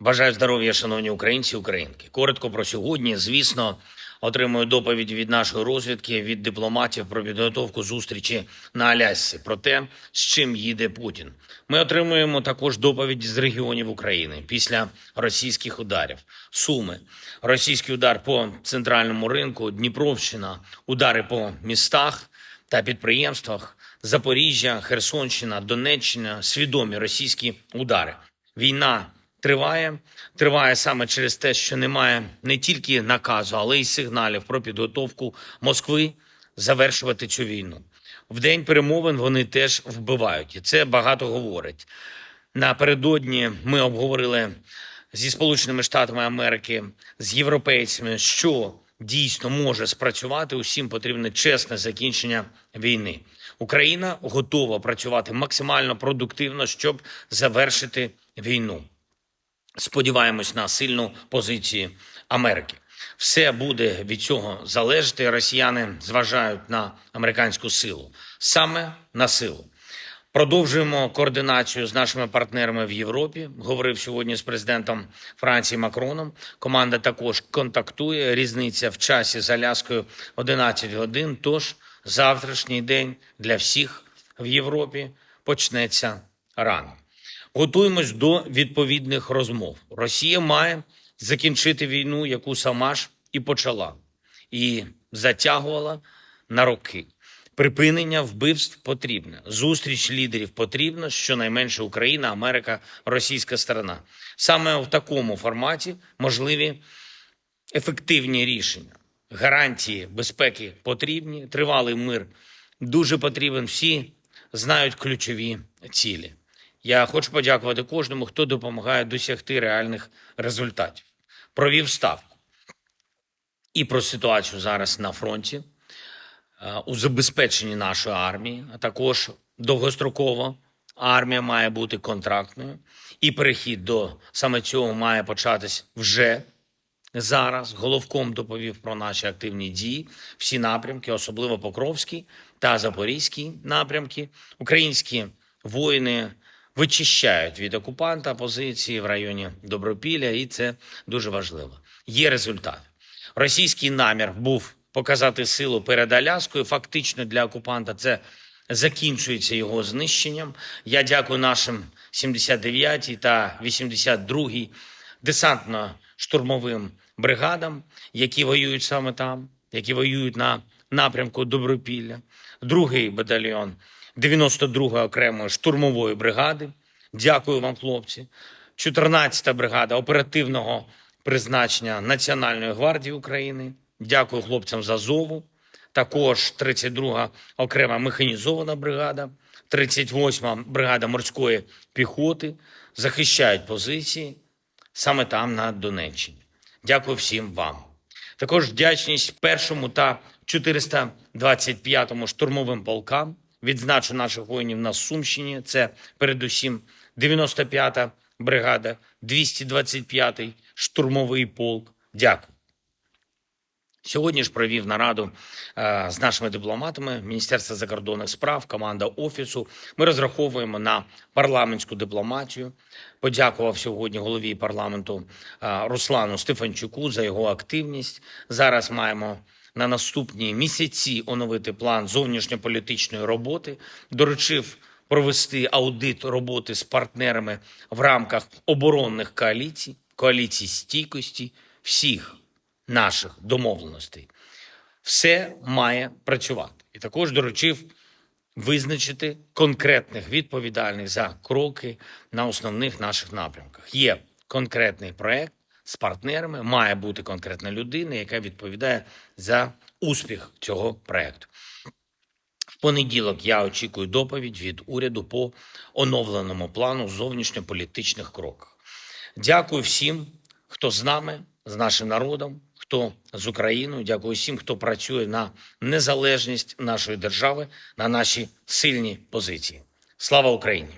Бажаю здоров'я, шановні українці українки. Коротко про сьогодні. Звісно, отримую доповідь від нашої розвідки, від дипломатів про підготовку зустрічі на Алясці, про те, з чим їде Путін. Ми отримуємо також доповідь з регіонів України після російських ударів. Суми, російський удар по центральному ринку, Дніпровщина, удари по містах та підприємствах, Запоріжжя, Херсонщина, Донеччина, свідомі російські удари. Війна триває, триває саме через те, що немає не тільки наказу, але й сигналів про підготовку Москви завершувати цю війну. В день перемовин вони теж вбивають, і це багато говорить. Напередодні ми обговорили зі Сполученими Штатами Америки, з європейцями, що дійсно може спрацювати. Усім потрібне чесне закінчення війни. Україна готова працювати максимально продуктивно, щоб завершити війну. Сподіваємось на сильну позицію Америки. Все буде від цього залежати. Росіяни зважають на американську силу, саме на силу. Продовжуємо координацію з нашими партнерами в Європі. Говорив сьогодні з президентом Франції Макроном. Команда також контактує. Різниця в часі з Аляскою 11 годин. Тож завтрашній день для всіх в Європі почнеться рано. Готуємось до відповідних розмов. Росія має закінчити війну, яку сама ж і почала, і затягувала на роки. Припинення вбивств потрібне. Зустріч лідерів потрібна. Щонайменше Україна, Америка, російська сторона. Саме в такому форматі можливі ефективні рішення. Гарантії безпеки потрібні. Тривалий мир дуже потрібен. Всі знають ключові цілі. Я хочу подякувати кожному, хто допомагає досягти реальних результатів. Провів ставку і про ситуацію зараз на фронті, е, у забезпеченні нашої армії, а також довгостроково армія має бути контрактною, і перехід до саме цього має початись вже зараз. Головком доповів про наші активні дії, всі напрямки, особливо Покровський та Запорізький напрямки. Українські воїни вичищають від окупанта позиції в районі Добропілля, і це дуже важливо. Є результат. Російський намір був показати силу перед Аляскою. Фактично для окупанта це закінчується його знищенням. Я дякую нашим 79-й та 82-й десантно-штурмовим бригадам, які воюють саме там, які воюють на напрямку Добропілля, другий батальйон 92-ї окремої штурмової бригади. Дякую вам, хлопці. 14-та бригада оперативного призначення Національної гвардії України. Дякую хлопцям з Азову. Також 32-га окрема механізована бригада, 38-ма бригада морської піхоти захищають позиції саме там, на Донеччині. Дякую всім вам. Також вдячність першому та 425-му штурмовим полкам. Відзначу наших воїнів на Сумщині. Це передусім 95-та бригада, 225-й штурмовий полк. Дякую. Сьогодні ж провів нараду е, з нашими дипломатами Міністерства закордонних справ, команда офісу. Ми розраховуємо на парламентську дипломатію. Подякував сьогодні голові парламенту е, Руслану Стефанчуку за його активність. Зараз маємо на наступні місяці оновити план зовнішньополітичної роботи. Доручив провести аудит роботи з партнерами в рамках оборонних коаліцій, коаліцій стійкості всіх наших домовленостей. Все має працювати. І також доручив визначити конкретних відповідальних за кроки на основних наших напрямках. Є конкретний проект з партнерами, має бути конкретна людина, яка відповідає за успіх цього проекту. В понеділок я очікую доповідь від уряду по оновленому плану зовнішньополітичних кроках. Дякую всім, хто з нами, з нашим народом, хто з Україною. Дякую всім, хто працює на незалежність нашої держави, на наші сильні позиції. Слава Україні!